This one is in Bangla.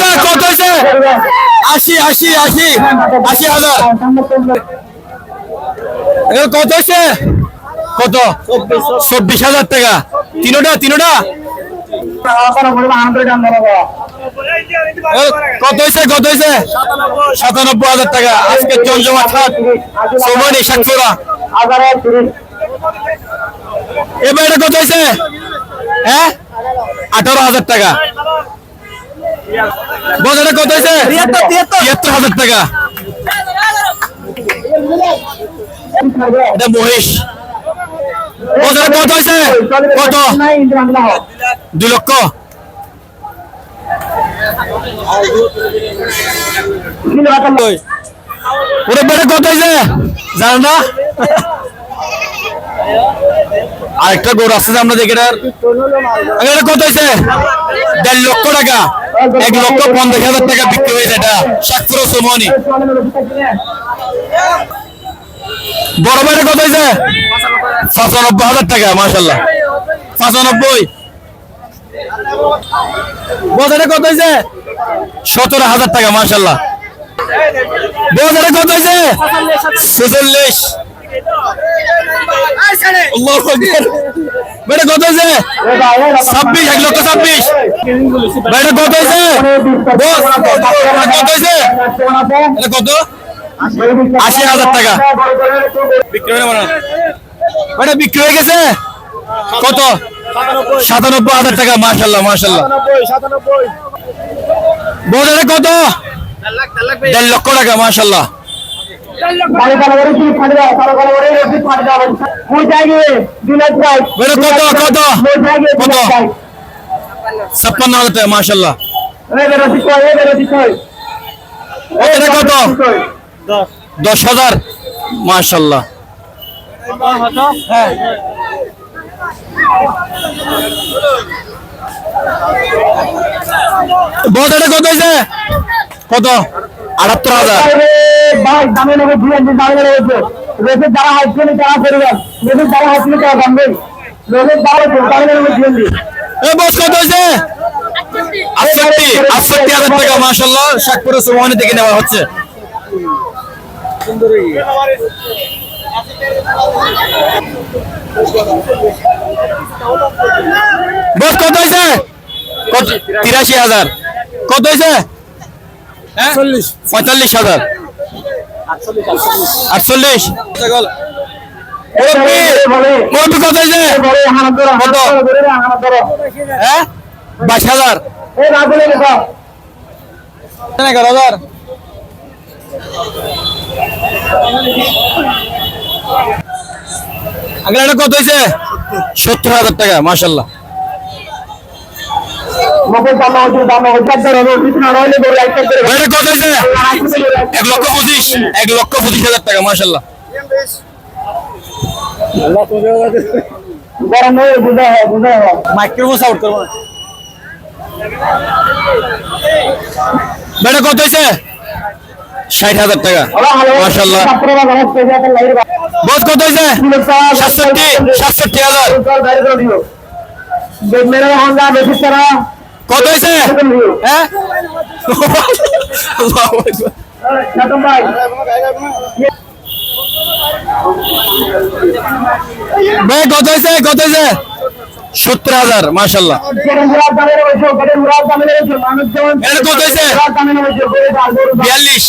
হয়েছে? কত হয়েছে? আশি আশি আশি আশি হাজার। কত হয়েছে? কত? চব্বিশ হাজার টাকা। তিনোটা তিনোটা? কত হয়েছে কত হয়েছে? সাতানব্বই হাজার টাকা। আজকে জমজমা খাট সোমানি সাতপুরা এবার এটা কত হয়েছে? হ্যাঁ? আঠারো হাজার টাকা। বাজারে কত হয়েছে? তিয়াত্তর হাজার টাকা। এটা মহিষ। বাজারে কত হয়েছে? কত? দু লক্ষ। ওরে বেড়ে কত হয়েছে? জানেন না? আরেকটা গরু আছে যে এটার। এটা কত হয়েছে? দেড় লক্ষ টাকা। এক লক্ষ পঞ্চাশ হাজার টাকা বিক্রি হয়েছে এটা। সাতপুর সোমনি। বড় বাইরে কত হয়েছে? পঁচানব্বই হাজার টাকা মাসাল্লাহ পঁচানব্বই। বাজারে কত হয়েছে? সতেরো হাজার টাকা মাসাল্লাহ বাজারে কত হয়েছে? ছেচল্লিশ। বেটা কত হয়েছে? ছাব্বিশ, এক ছাব্বিশ। কত হয়েছে? আশি হাজার টাকা। বিক্রি বেটা বিক্রি হয়ে গেছে? কত? সাতানব্বই হাজার টাকা মাশাল্লাহ মাশাল্লাহ বাজারে কত? দেড় লক্ষ টাকা মাশাল্লাহ বেটা কত কত? কত? ছাপ্পান্ন হাজার এটা কত? দশ হাজার? আটাত্তর হাজার যারা হাসবেন তারা করবেন হাসবেন তারা মধ্যে দিয়ে দিন এ বস কত হয়েছে? আটষট্টি আটষট্টি হাজার টাকা মাশাল্লাহ শাকপুরে সুমহানি থেকে নেওয়া হচ্ছে। বস কত হয়েছে? কত তিরাশি হাজার। কত হয়েছে? হ্যাঁ? পঁয়তাল্লিশ হাজার। আটচল্লিশ। বাইশ হাজার। এগারো হাজার। আগে কত হয়েছে? সত্তর হাজার টাকা মাসাল্লাহ এক লক্ষ পঁচিশ এক লক্ষ পঁচিশ হাজার টাকা মাসাল্লাহ মাইক্রোফোন সাউট করব বেটা কত হয়েছে? ষাট হাজার টাকা মাসাল্লাহ বস কত হয়েছে? সাতষট্টি সাতষট্টি হাজার। কত হয়েছে হ্যাঁ? কত হয়েছে কত হয়েছে সত্তর হাজার মাসাল্লাহ কত হয়েছে? বিয়াল্লিশ।